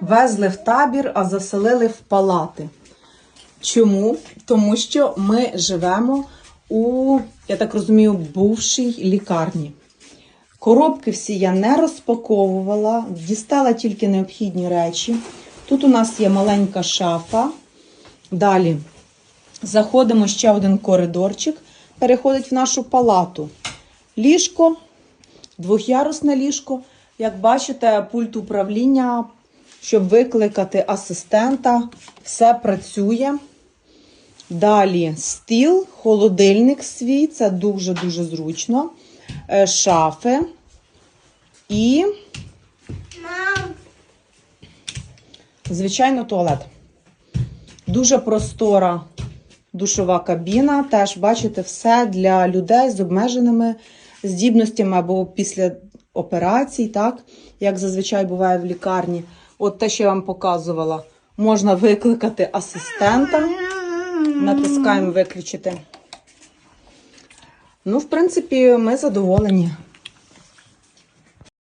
везли в табір, а заселили в палати. Чому? Тому що ми живемо у, я так розумію, бувшій лікарні. Коробки всі я не розпаковувала, дістала тільки необхідні речі. Тут у нас є маленька шафа. Далі заходимо ще один коридорчик, переходить в нашу палату. Ліжко, двох'ярусне ліжко. Як бачите, пульт управління, щоб викликати асистента, все працює. Далі стіл, холодильник свій, це дуже-дуже зручно. Е, Шафи і, звичайно, туалет. Дуже простора душова кабіна. Теж бачите, все для людей з обмеженими здібностями або після операцій, так, як зазвичай буває в лікарні. От те, що я вам показувала, можна викликати асистента. Натискаємо виключити. Ну, в принципі, ми задоволені.